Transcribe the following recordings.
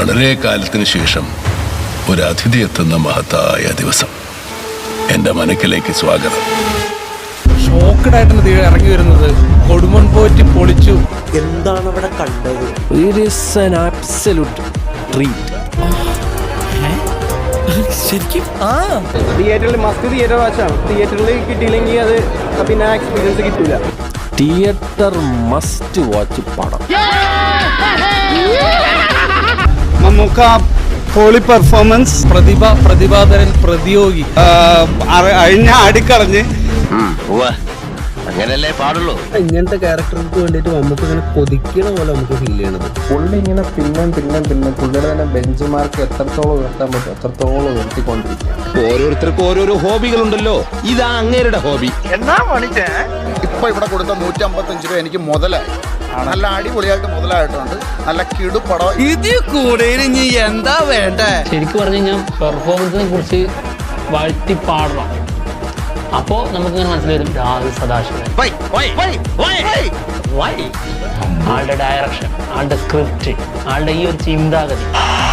വളരെ കാലത്തിന് ശേഷം ഒരു അതിഥി എത്തുന്ന മഹത്തായ ദിവസം. എന്റെ മനക്കിലേക്ക് സ്വാഗതം. ഷോക്കഡ് ആയിട്ടാണ് തീരെ ഇറങ്ങി വരുന്നത്. കൊടുമൺ പോറ്റി പൊളിച്ചു. എന്താണ് അവിടെ കണ്ടത് it is an absolute treat ശരിക്കും? ആ. തിയേറ്ററിൽ മസ്റ്റ് തിയേറ്റർ വാച്ചാണ്. തിയേറ്ററിൽ കിട്ടിയില്ലെങ്കിൽ അത് പിന്നെ എക്സ്പീരിയൻസ് കിട്ടില്ല തിയേറ്റർ മസ്റ്റ് വാച്ച് പടം. നമുക്ക് ഹോളി പെർഫോമൻസ്. പ്രതിഭ പ്രതിഭാധരൻ പ്രതിയോഗി. അഴിഞ്ഞ ആടിക്കളഞ്ഞ് അങ്ങനല്ലേ പാടുള്ളൂ. ഇങ്ങനത്തെ ക്യാരക്ടർക്ക് വേണ്ടിയിട്ട് നമുക്ക് ഇങ്ങനെ കൊതിക്കണ പോലെ നമുക്ക് ഫീൽ ചെയ്യണത്. പുള്ളി ഇങ്ങനെ പിന്നെ പിന്നെ പിന്നെ പുള്ളിയുടെ തന്നെ ബെഞ്ച് മാർക്ക് എത്രത്തോളം ഉയർത്താൻ പറ്റും അത്രത്തോളം ഉയർത്തിക്കൊണ്ടിരിക്കുക ഓരോരുത്തർക്കും ഓരോരോ ഹോബികളുണ്ടല്ലോ. ഇതാ അങ്ങേരുടെ ഹോബി. ഇപ്പൊ ഇവിടെ കൊടുത്ത നൂറ്റി അമ്പത്തഞ്ച് രൂപ എനിക്ക് മുതലായി. നല്ല അടിപൊളിയായിട്ട് മുതലായിട്ടുണ്ട്. നല്ല കിടുപ്പടം. ഇത് കൂടെ ഇനി എന്താ വേണ്ടേ? ശരിക്കും പറഞ്ഞു കഴിഞ്ഞാൽ പെർഫോമൻസിനെ കുറിച്ച് വാഴ്ത്തി പാടണം. അപ്പോ നമുക്കിങ്ങനെ മനസ്സിൽ വരും രാഹുൽ സദാശിവൻ? ആളുടെ ഡയറക്ഷൻ ആളുടെ സ്ക്രിപ്റ്റ് ആളുടെ ഈ ഒരു ചിന്താഗതി.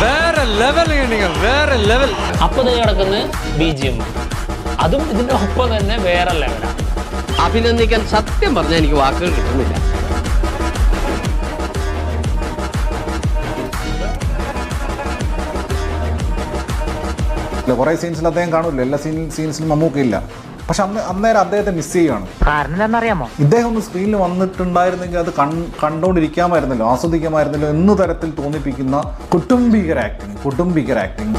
വേറെ ലെവൽ വേറെ ലെവൽ അപ്പൊ തന്നെ കിടക്കുന്ന ബി ജി എം. അതും ഇതിന്റെ ഒപ്പം തന്നെ വേറെ ലെവലാണ് അഭിനന്ദിക്കാൻ സത്യം പറഞ്ഞാൽ എനിക്ക് വാക്കുകൾ കിട്ടുന്നില്ല. കുറെ സീൻസിൽ അദ്ദേഹം കാണില്ല എല്ലാ സീൻ സീൻസിലും മമ്മൂക്കയില്ല. പക്ഷെ അന്ന് അന്നേരം അദ്ദേഹത്തെ മിസ് ചെയ്യുകയാണ്. കാരണം എന്താണെന്നറിയാമോ ഇദ്ദേഹം ഒന്ന് സ്ക്രീനിൽ വന്നിട്ടുണ്ടായിരുന്നെങ്കിൽ അത് കൺ കണ്ടുകൊണ്ടിരിക്കാമായിരുന്നല്ലോ ആസ്വദിക്കാമായിരുന്നല്ലോ എന്ന തരത്തിൽ തോന്നിപ്പിക്കുന്ന കുട്ടുംബികർ ആക്ടിങ് കുട്ടുംബികർ ആക്ടിങ്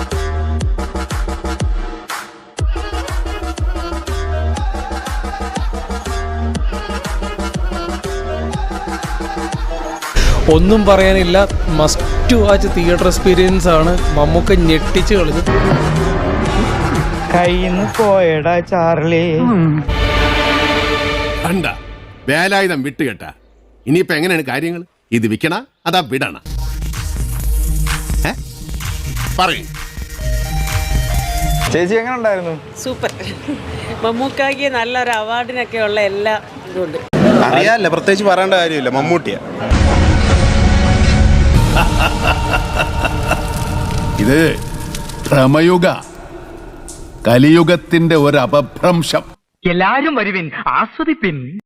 ഒന്നും പറയാനില്ല. മസ്റ്റ് വാച്ച് തിയേറ്റർ എക്സ്പീരിയൻസ് ആണ്. മമ്മൂക്ക ഞെട്ടിച്ച് കളിച്ചു. കയ്യിന്ന് പോയടാ ചാർലി. കണ്ട. വേലായുധം വിട്ടുകെട്ട. ഇനിയിപ്പോ എങ്ങനെയാണ് കാര്യങ്ങൾ ഇത് വിൽക്കണ അതാ വിടണ? പറയും. ചേച്ചി എങ്ങനെ ഉണ്ടായിരുന്നു സൂപ്പർ. മമ്മൂക്കാക്ക് നല്ലൊരു അവാർഡിനൊക്കെ ഉള്ള എല്ലാ ഇതുണ്ട്. അറിയാല്ല പ്രത്യേകിച്ച് പറയേണ്ട കാര്യമില്ല. മമ്മൂട്ടിയാ. ഇത് ഭ്രമയുഗ കലിയുഗത്തിന്റെ ഒരു അപഭ്രംശം. എല്ലാരും വരുവിൻ ആസ്വദിപ്പിൻ.